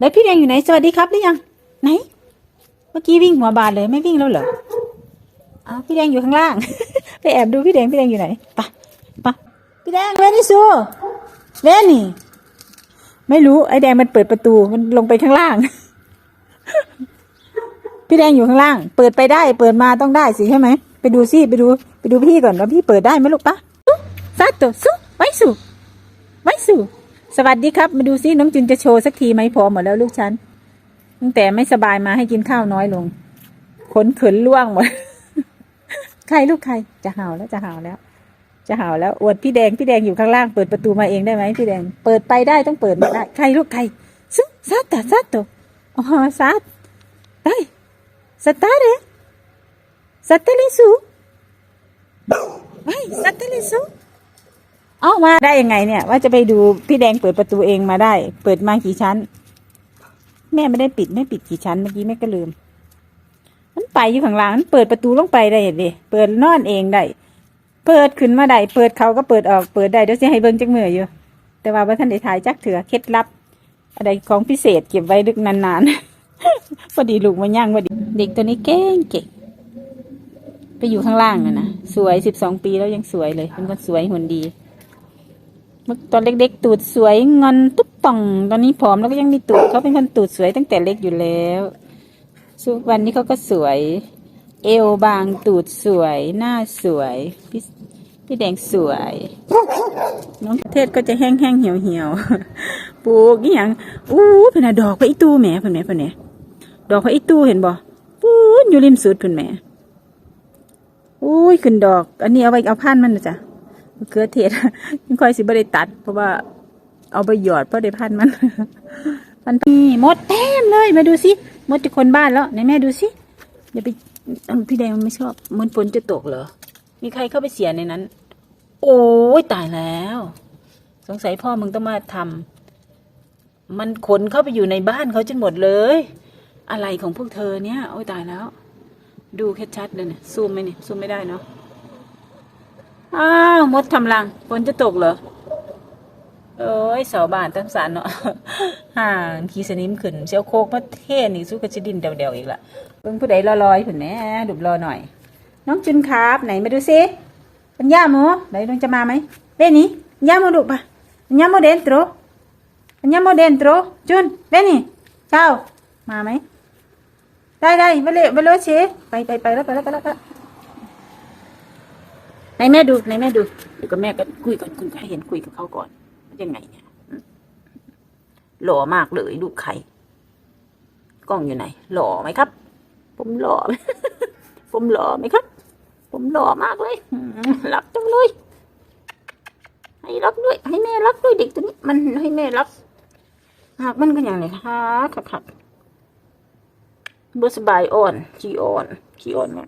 แล้วพี่แดงอยู่ไหนสวัสดีครับหรือยัง ไหน เมื่อกี้วิ่งหัวบานเลยไม่วิ่งแล้วเหรออ้าวพี่แดงอยู่ข้างล่าง ไปแอบดูพี่แดงพี่แดงอยู่ไหนไปะปะพี่แดงเวนิซูเวนี่ ไม่รู้ไอ้แดงมันเปิดประตูมันลงไปข้างล่าง พี่แดงอยู่ข้างล่าง เปิดไปได้ เปิดมาต้องได้สิใช่ไหมไปดูสิไปดู ไปดูพี่ก่อนว่าพี่เปิดได้ไหมลูกปะซาโตะซุไว้สุไว้สุ สวัสดีครับ มาดูซิน้องจุนจะโชว์สักทีไหมพอหมดแล้วลูกฉันตั้งแต่ไม่สบายมาให้กินข้าวน้อยลง ขนเขินล่วงหมด ใครลูกใคร จะเห่าแล้วจะเห่าแล้ว จะเห่าแล้วอวดพี่แดงพี่แดงอยู่ข้างล่างเปิดประตูมาเองได้ไหมพี่แดง เปิดไปได้ต้องเปิดมาได้ใครลูกใครซุซาตะซาโตอ๋อซาได้ Stare? Satele su? ไม่สัตเตลิสุ เอามาได้ยังไงเนี่ย ว่าจะไปดูพี่แดงเปิดประตูเองมาได้ เปิดมากี่ชั้น แม่ไม่ได้ปิดไม่ปิดกี่ชั้นเมื่อกี้แม่ก็ลืม มันไปอยู่ข้างล่างมันเปิดประตูลงไปได้เห็นดิเปิดนอนเองได้เปิดขึ้นมาได้เปิดเขาก็เปิดออกเปิดได้เดี๋ยวจะให้เบิ้งจักมืออยู่ แต่ว่าว่าท่านได้ถ่ายจักเถื่อเคล็ดลับ อะไรของพิเศษเก็บไว้ดึกนานๆพอดีลูกมันย่างพอดีเด็กตัวนี้เก่งเก่งไปอยู่ข้างล่างนะนะสวยสิบสองปีแล้วยังสวยเลยเป็นคนสวยหุ่นดี ตอนเล็กๆ ตูดสวยงอนตุ๊บป่อง ตอนนี้ผอมแล้วก็ยังมีตูดเขาเป็นคนตูดสวยตั้งแต่เล็กอยู่แล้วสุวันนี้เขาก็สวย เอวบางตูดสวย หน้าสวยพี่พี่แดงสวย น้องเทศก็จะแห้งๆเหี่ยวเหี่ยวๆปลูกอหย่างอู้เพิ่นน่ะดอกพระอีตู้แหมเพิ่นแหม่เพิ่นแหม่ดอกพระอีตู้เห็นบ่ปูนอยู่ริมสุดเพิ่นแหม่อุ้ยขึ้นดอก อันนี้เอาไปเอาพันมันนะจ๊ะ มะเขือเทศยังค่อยสิบได้ตัด เพราะว่าเอาไปหยอดเพราะได้พันมันพันธุ์นี่มดเต็มเลยมาดูสิมดจะคนบ้านแล้วไหนแม่ดูสิอย่าไปพี่แดงมันไม่ชอบมันฝนจะตกเหรอ มีใครเข้าไปเสียในนั้น โอ้ยตายแล้ว สงสัยพ่อมึงต้องมาทำมันขนเข้าไปอยู่ในบ้านเขาจนหมดเลย อะไรของพวกเธอเนี่ย โอ้ยตายแล้ว ดูแค่ชัดเลยเนี่ยซูมไหมเนี่ยซูมไม่ได้เนาะ อ้าวมดทำรังฝนจะตกเหรอเอ้ยสาวบ้านตั้งสารเนาะห่างขีสนิมขึ้นเชียวโคกมาเทศนี่สู้กับจะดินเดวๆอีกละเบิ่งผู้ใดลอยๆผุนแหน่ดุบรอหน่อย น้องจุนครับไหนมาดูซิปัญญาโมไหนน้องจะมาไหมเวนี่ปัญญาโมดุปะปัญญาโมเดนโตรปัญญาโมเดนโตรจุนเวนี่เจ้ามาไหมได้ได้ไปเลยไปเลยเชไปไปไปแล้วไปแล้วไปแล้ว ไหนแม่ดูไหนแม่ดูเดี๋ยวกับแม่ก็คุยก่อนคุณใครเห็นคุยกับเขาก่อนว่ายังไงเนี่ยหล่อมากเลยลูกใครกล้องอยู่ไหน หล่อไหมครับ ผมหล่อไหมผมหล่อไหมครับ ผมหล่อมากเลยรักจังเลยให้รักด้วย ให้แม่รักด้วยเด็กตัวนี้ มันให้แม่รักหากมันก็อย่างไรคะขับขับบสบายอ่อนขี้อ่อนขี้อ่อนแม่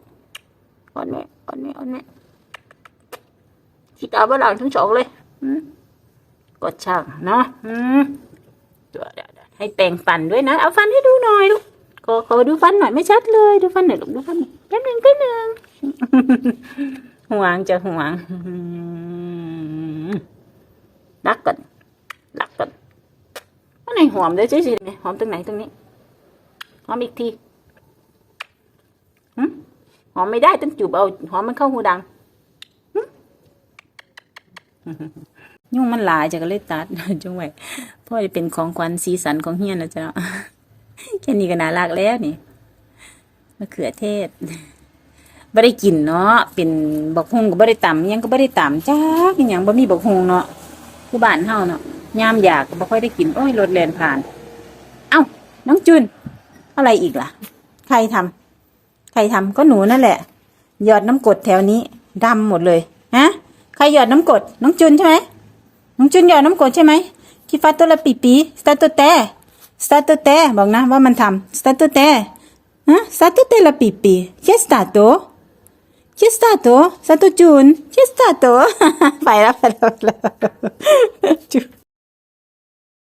อ่อนแม่อ่อนแม่อ่อนแม่ ขี้ตาบ้าหลังทั้งสองเลยก็ช่างเนาะอืมเดี๋ยวให้แปรงฟันด้วยนะ เอาฟันให้ดูหน่อยลูกขอขอดูฟันหน่อยไม่ชัดเลย ดูฟันหน่อยลูกดูฟันแป๊บหนึ่งแป๊บหนึ่งห่วงจะห่วงรักกันรักกันอันไหนหอมเลยสิสิหอมตรงไหนตรงนี้หอมอีกทีหอมไม่ได้ต้องจูบเอาหอมมันเข้าหูดัง ยุ่งมันหลายจะก็เลยตัดจงไว้เพ่อจะเป็นของขวัญสีสันของเฮียนนะจ๊ะแค่นี้ก็น่ารักแล้วนี่มะเขือเทศบ่ได้กินเนาะเป็นบักฮุงก็บ่ได้ตำยังก็บ่ได้ตำจ้ากินยังบ่มีบักฮุงเนาะคือบ้านเฮาเนาะยามอยากก็บ่ค่อยได้กินโอ้ยรถแล่นผ่าน เอ้าน้องจุนอะไรอีกล่ะ ใครทำใครทำก็หนูนั่นแหละ หยอดน้ำกดแถวนี้ดำหมดเลย รหยอดน้ำกดน้องจุนใช่ไหมน้องจุนหยอดน้ำกดใช่ไหมคิฟาตัวละปีปีสตาโตเตสตาโตเตบอกนะว่ามันทำสตาโตเตฮะสตาโตเตละปีปีเชสตาโตเชสตาโตสตาโตจุนเชสตาโตไปแล้วไปแล้วไปแล้วจุน